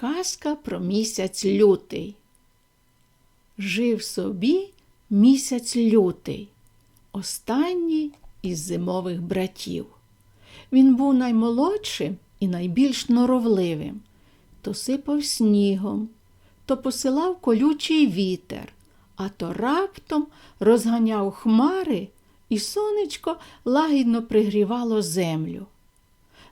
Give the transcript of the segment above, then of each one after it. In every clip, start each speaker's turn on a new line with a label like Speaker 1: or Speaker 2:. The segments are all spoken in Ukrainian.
Speaker 1: Казка про місяць лютий. Жив собі місяць лютий, останній із зимових братів. Він був наймолодшим і найбільш норовливим, то сипав снігом, то посилав колючий вітер, а то раптом розганяв хмари, і сонечко лагідно пригрівало землю.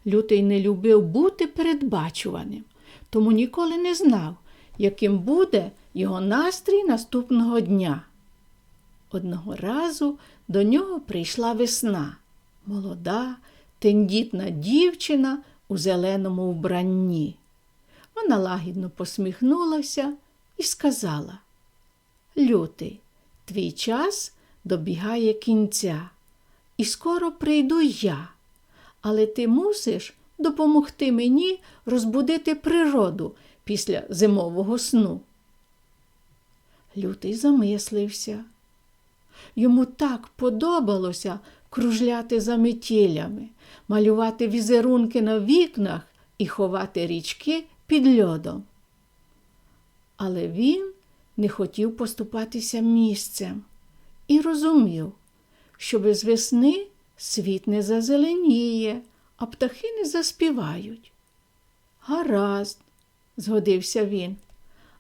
Speaker 1: Лютий не любив бути передбачуваним, тому ніколи не знав, яким буде його настрій наступного дня. Одного разу до нього прийшла весна, молода, тендітна дівчина у зеленому вбранні. Вона лагідно посміхнулася і сказала Лютий, твій час добігає кінця, і скоро прийду я але ти мусиш допомогти мені розбудити природу після зимового сну. Лютий замислився. Йому так подобалося кружляти за метілями, малювати візерунки на вікнах і ховати річки під льодом. Але він не хотів поступатися місцем і розумів, що без весни світ не зазеленіє, а птахи не заспівають. Гаразд, згодився він,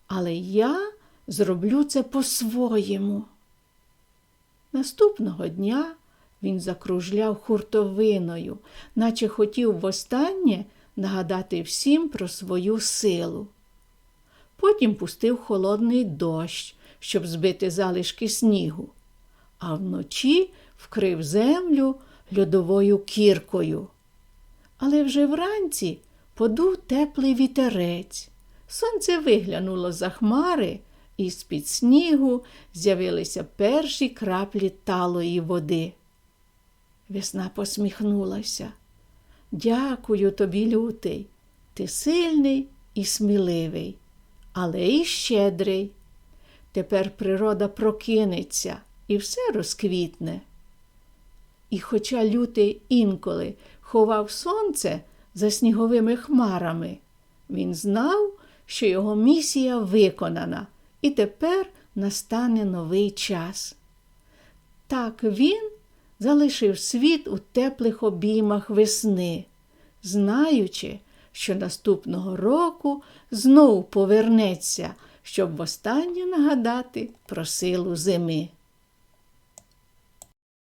Speaker 1: але я зроблю це по-своєму. Наступного дня він закружляв хуртовиною, наче хотів востаннє нагадати всім про свою силу. Потім пустив холодний дощ, щоб збити залишки снігу, а вночі вкрив землю льодовою кіркою. Але вже вранці подув теплий вітерець. Сонце виглянуло за хмари, і з-під снігу з'явилися перші краплі талої води. Весна посміхнулася. Дякую тобі, лютий. Ти сильний і сміливий, але і щедрий. Тепер природа прокинеться і все розквітне. І хоча лютий інколи ховав сонце за сніговими хмарами, він знав, що його місія виконана, і тепер настане новий час. Так він залишив світ у теплих обіймах весни, знаючи, що наступного року знов повернеться, щоб востаннє нагадати про силу зими.